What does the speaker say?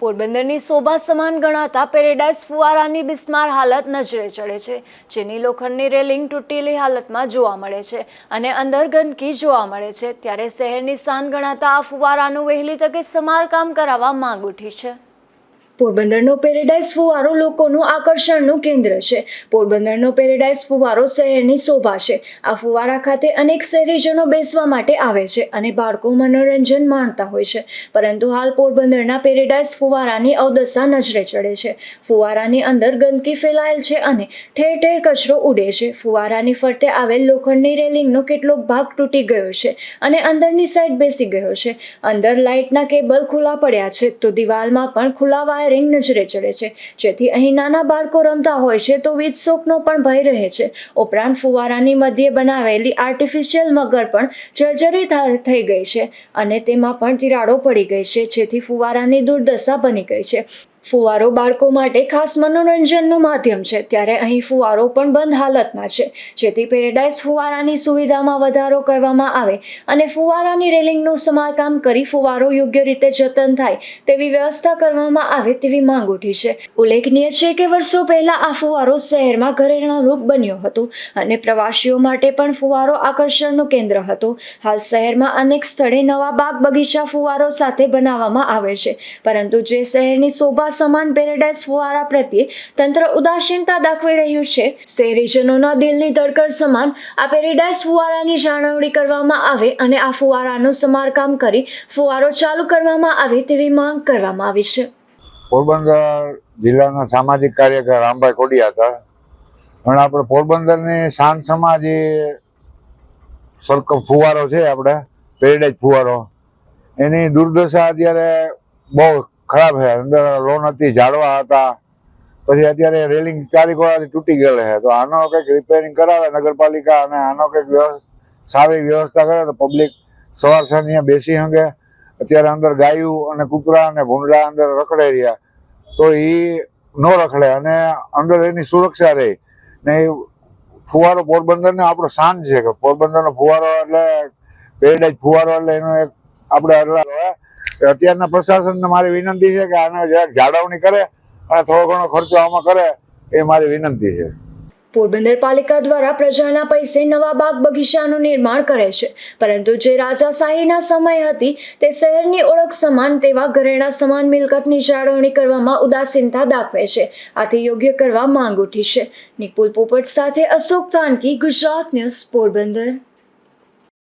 પોરબંદરની શોભા સમાન ગણાતા પેરેડાઇઝ ફુવારાની બિસ્માર હાલત નજરે ચડે છે, જેની લોખંડની રેલિંગ તૂટેલી હાલતમાં જોવા મળે છે અને અંદર ગંદકી જોવા મળે છે, ત્યારે શહેરની શાન ગણાતા આ ફુવારાનું વહેલી તકે સમારકામ કરાવવા માંગ ઉઠી છે. પોરબંદરનો પેરેડાઇઝ ફુવારો લોકોનું આકર્ષણનું કેન્દ્ર છે. પોરબંદરનો પેરેડાઇઝ ફુવારો શહેરની શોભા છે. આ ફુવારા ખાતે અનેક શહેરીજનો બેસવા માટે આવે છે અને બાળકો મનોરંજન માણતા હોય છે. પરંતુ હાલ પોરબંદરના પેરેડાઇઝ ફુવારાની અવદશા નજરે ચડે છે. ફુવારાની અંદર ગંદકી ફેલાયેલ છે અને ઠેર ઠેર કચરો ઉડે છે. ફુવારાની ફરતે આવેલ લોખંડની રેલિંગનો કેટલોક ભાગ તૂટી ગયો છે અને અંદરની સાઈડ બેસી ગયો છે. અંદર લાઇટના કેબલ ખુલ્લા પડ્યા છે તો દિવાલમાં પણ ખુલ્લા વાયરિંગ નજરે ચડે છે. જેથી અહીં નાના બાળકો રમતા હોય છે તો વીજ શોકનો પણ ભય રહે છે. ઉપરાંત ફુવારાની મધ્યે બનાવેલી આર્ટિફિશિયલ મગર પણ જર્જરિત થઈ ગઈ છે અને તેમાં પણ તિરાડો પડી ગઈ છે. જેથી ફુવારાની દુર્દશા બની ગઈ છે. ફુવારો બાળકો માટે ખાસ મનોરંજનનું માધ્યમ છે. ત્યારે અહીં ફુવારો પણ બંધ હાલતમાં છે. જેથી પેરેડાઇઝ ફુવારાની સુવિધામાં વધારો કરવામાં આવે અને ફુવારાની રેલિંગનું સમારકામ કરી ફુવારો યોગ્ય રીતે જતન થાય તેવી વ્યવસ્થા કરવામાં આવે તેવી માંગ ઉઠી છે. ઉલ્લેખનીય છે કે વર્ષો પહેલા આ ફુવારો શહેરમાં ઘરેણા રૂપ બન્યો હતો અને પ્રવાસીઓ માટે પણ ફુવારો આકર્ષણનું કેન્દ્ર હતો. હાલ શહેરમાં અનેક સ્થળે નવા બાગ બગીચા ફુવારો સાથે બનાવવામાં આવે છે. પરંતુ જે શહેરની શોભા સમાન પેરેડાઇઝ ફુવારા પ્રત્યે તંત્ર ઉદાસીનતા દાખવી રહ્યું છે. શહેરીજનોના દિલની ધડકડ સમાન આ પેરેડાઇઝ ફુવારાની જાળવણી કરવામાં આવે અને આ ફુવારાનું સમારકામ કરી ફુવારો ચાલુ કરવામાં આવે તેવી માંગ કરવામાં આવી છે. પોરબંદર જિલ્લાના સામાજિક કાર્યકર રામભાઈ કોડિયા હતા. પણ આપણે પોરબંદરની શાંત સમાજ એ સરખો ફુવારો છે આપણે, પેરેડાઇઝ ફુવારો. એની દુર્દશા અત્યારે બહુ ખરાબ છે. અંદર લોન હતી, ઝાડવા હતા. પછી અત્યારે રેલિંગ ચારી વાળાથી તૂટી ગયેલ છે. તો આનો કંઈક રિપેરિંગ કરાવે નગરપાલિકા અને આનો કંઈક સારી વ્યવસ્થા કરે તો પબ્લિક સવાર સાંજે બેસી શકે અત્યારે અંદર ગાયું અને કૂતરા અને ભૂંડલા અંદર રખડાઈ રહ્યા. તો એ ન રખડે અને અંદર એની સુરક્ષા રહે. ને એ ફુવારો પોરબંદરને આપણો શાન છે કે પોરબંદરનો ફુવારો એટલે પેરેડાઇઝ ફુવારો એટલે એનો એક આપણે અત્યારના પ્રશાસનને મારી વિનંતી છે કે આને જરાક જાળવણી કરે અને થોડો ઘણો ખર્ચો આમાં કરે એ મારી વિનંતી છે. પોરબંદર પાલિકા દ્વારા પ્રજાના પૈસે નવા બાગ બગીચાનું નિર્માણ કરે છે. પરંતુ જે રાજાશાહીના સમય હતી તે શહેરની ઓળખ સમાન તેવા ઘરેણા સમાન મિલકતની જાળવણી કરવામાં ઉદાસીનતા દાખવે છે. આથી યોગ્ય કરવા માંગ ઉઠી છે. નિપુલ પોપટ સાથે અશોક તાનકી ગુજરાત ન્યૂઝ, પોરબંદર.